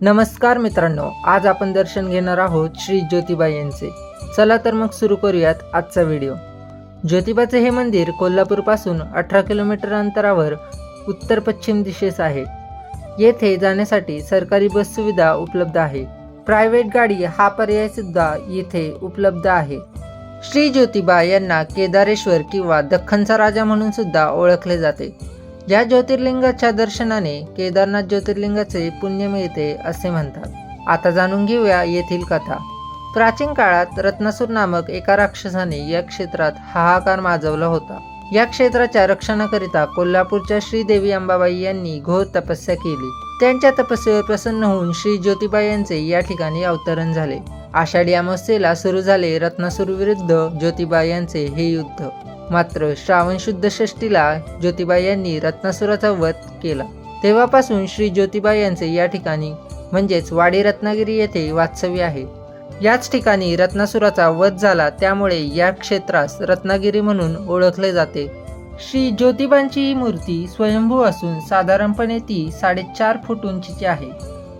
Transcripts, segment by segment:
नमस्कार मित्रांनो आज आपण दर्शन घेणार आहोत श्री ज्योतिबा यांचे. चला तर मग सुरू करूयात आजचा व्हिडिओ. ज्योतिबाचे हे मंदिर कोल्हापूरपासून अठरा किलोमीटर अंतरावर उत्तर पश्चिम दिशेस आहे. येथे जाण्यासाठी सरकारी बस सुविधा उपलब्ध आहे. प्रायव्हेट गाडी हा पर्याय सुद्धा येथे उपलब्ध आहे. श्री ज्योतिबा यांना केदारेश्वर किंवा दख्खनचा राजा म्हणून सुद्धा ओळखले जाते. या ज्योतिर्लिंगाच्या दर्शनाने केदारनाथ ज्योतिर्लिंगाचे पुण्य मिळते असे म्हणतात. आता जाणून घेऊया येथील कथा. प्राचीन काळात रत्नासूर नामक एका राक्षसाने या क्षेत्रात हाहाकार माजवला होता. या क्षेत्राच्या रक्षणाकरिता कोल्हापूरच्या श्रीदेवी अंबाबाई यांनी घोर तपस्या केली. त्यांच्या तपस्येवर प्रसन्न होऊन श्री ज्योतिबाई यांचे या ठिकाणी अवतरण झाले. आषाढी अमावस्येला सुरू झाले रत्नासूर विरुद्ध ज्योतिबा यांचे हे युद्ध. मात्र श्रावण शुद्ध षष्टीला ज्योतिबा यांनी रत्नासुराचा वध केला. तेव्हापासून श्री ज्योतिबा यांचे या ठिकाणी म्हणजेच वाडी रत्नागिरी येथे वास्तव्य आहे. याच ठिकाणी रत्नासुराचा वध झाला त्यामुळे या क्षेत्रास रत्नागिरी म्हणून ओळखले जाते. श्री ज्योतिबांची ही मूर्ती स्वयंभू असून साधारणपणे ती साडेचार फूट उंचीची आहे.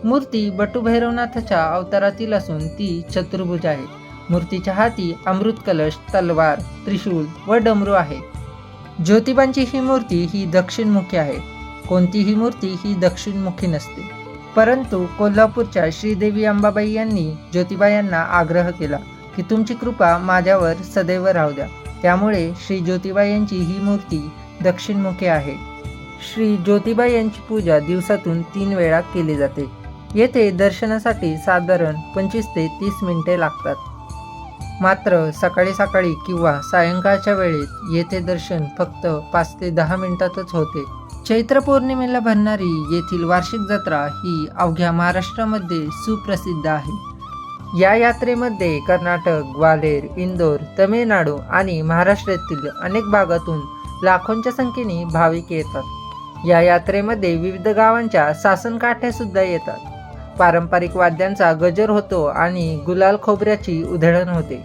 मूर्ती बटुभैरवनाथाच्या अवतारातील असून ती चतुर्भुज आहे. मूर्तीच्या हाती अमृत कलश तलवार त्रिशूल व डमरू आहे. ज्योतिबांची ही मूर्ती ही दक्षिणमुखी आहे. कोणतीही मूर्ती ही दक्षिणमुखी नसते. परंतु कोल्हापूरच्या श्रीदेवी अंबाबाई यांनी ज्योतिबा यांना आग्रह केला की तुमची कृपा माझ्यावर सदैव राहू द्या. त्यामुळे श्री ज्योतिबा यांची ही मूर्ती दक्षिणमुखी आहे. श्री ज्योतिबा यांची पूजा दिवसातून तीन वेळा केली जाते. येथे दर्शनासाठी साधारण पंचवीस ते तीस मिनिटे लागतात. मात्र सकाळी सकाळी किंवा सायंकाळच्या वेळेत येथे दर्शन फक्त पाच ते दहा मिनिटातच होते. चैत्र पौर्णिमेला भरणारी येथील वार्षिक जत्रा ही अवघ्या महाराष्ट्रामध्ये सुप्रसिद्ध आहे. या यात्रेमध्ये कर्नाटक ग्वालेर इंदोर तमिळनाडू आणि महाराष्ट्रातील अनेक भागातून लाखोंच्या संख्येने भाविक येतात. या यात्रेमध्ये विविध गावांच्या शासनकाठ्या सुद्धा येतात. पारंपरिक वाद्यांचा गजर होतो आणि गुलाल खोबऱ्याची उधळण होते.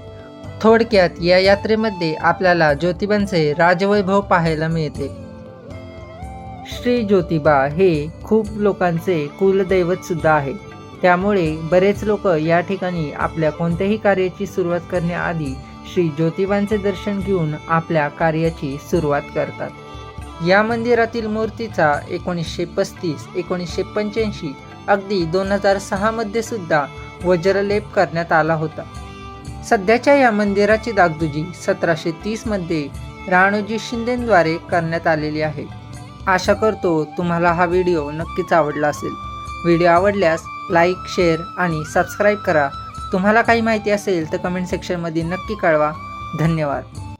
थोडक्यात या यात्रेमध्ये आपल्याला ज्योतिबांचे राजवैभव पाहायला मिळते. श्री ज्योतिबा हे खूप लोकांचे कुलदैवत सुद्धा आहे त्यामुळे बरेच लोक या ठिकाणी आपल्या कोणत्याही कार्याची सुरुवात करण्याआधी श्री ज्योतिबांचे दर्शन घेऊन आपल्या कार्याची सुरुवात करतात. या मंदिरातील मूर्तीचा एकोणीसशे पस्तीस एकोणीसशे पंच्याऐंशी अगदी दोन हजार सहामध्ये सुद्धा वज्रलेप करण्यात आला होता. सध्याच्या या मंदिराची दागदुजी सतराशे तीसमध्ये राणोजी शिंदेद्वारे करण्यात आलेली आहे. आशा करतो तुम्हाला हा व्हिडिओ नक्कीच आवडला असेल. व्हिडिओ आवडल्यास लाईक शेअर आणि सबस्क्राईब करा. तुम्हाला काही माहिती असेल तर कमेंट सेक्शनमध्ये नक्की कळवा. धन्यवाद.